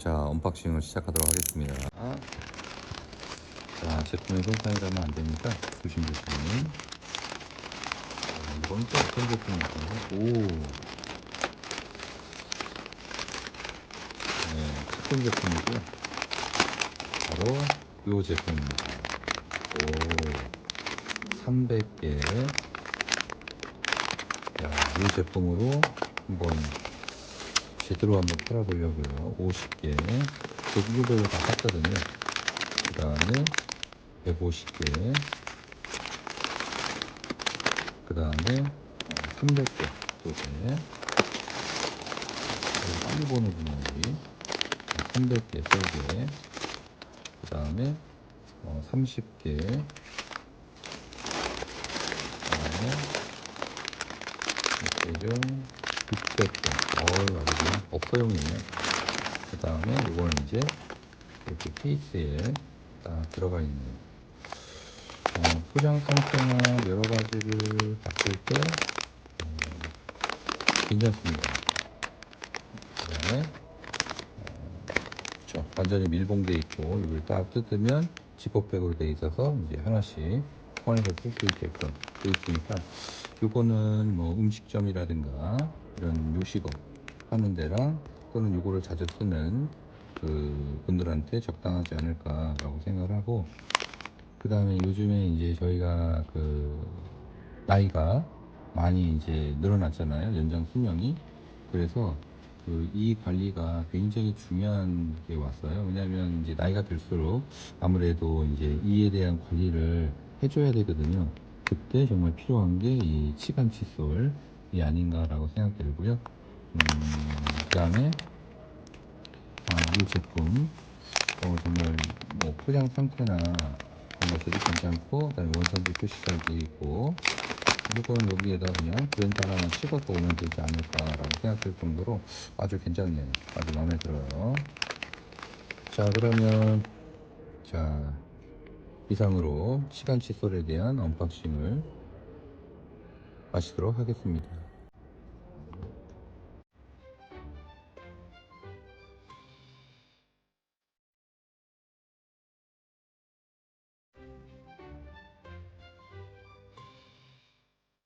자, 언박싱을 시작하도록 하겠습니다. 자, 제품에 손상이 가면 안 되니까 조심조심. 자, 이건 또 어떤 제품일까요? 오. 네, 특급 제품이고요. 바로 이 제품입니다. 오. 300개. 자, 이 제품으로 한번 제대로 한번 팔아보려고요. 50개. 종류별로 다 샀거든요. 그 다음에 150개. 그 다음에 300개. 두 개. 그리고 빨리 보내주는 기 300개, 3개. 그 다음에 30개. 그 다음에 최종 600개. 어우, 아주 그냥 업소용이네요. 그 다음에 이거는 이제 이렇게 케이스에 딱 들어가 있는 어, 포장 상태나 여러 가지를 봤을 때 어, 괜찮습니다. 그 다음에 어. 완전히 밀봉돼 있고 이걸 딱 뜯으면 지퍼백으로 돼 있어서 이제 하나씩 꺼내서 쓸 수 있게끔 돼 있으니까 요거는 뭐 음식점이라든가 이런 요식업 하는 데랑 또는 요거를 자주 쓰는 그 분들한테 적당하지 않을까라고 생각을 하고 그 다음에 요즘에 이제 저희가 그 나이가 많이 이제 늘어났잖아요 연장 수명이. 그래서 그 이 관리가 굉장히 중요한 게 왔어요. 왜냐하면 이제 나이가 들수록 아무래도 이제 이에 대한 관리를 해줘야 되거든요. 그때 정말 필요한 게 이 치간 칫솔 이 아닌가라고 생각 들고요. 음, 그 다음에 아, 이 제품 어, 정말 뭐 포장 상태나 이런 것들이 괜찮고 그다음에 원산지 표시 잘 되어 있고 이건 여기에다 그냥 브랜드 하나만 찍어서 오면 되지 않을까라고 생각될 정도로 아주 괜찮네요. 아주 마음에 들어요. 자 그러면 자 이상으로 시간 칫솔에 대한 언박싱을 마치도록 하겠습니다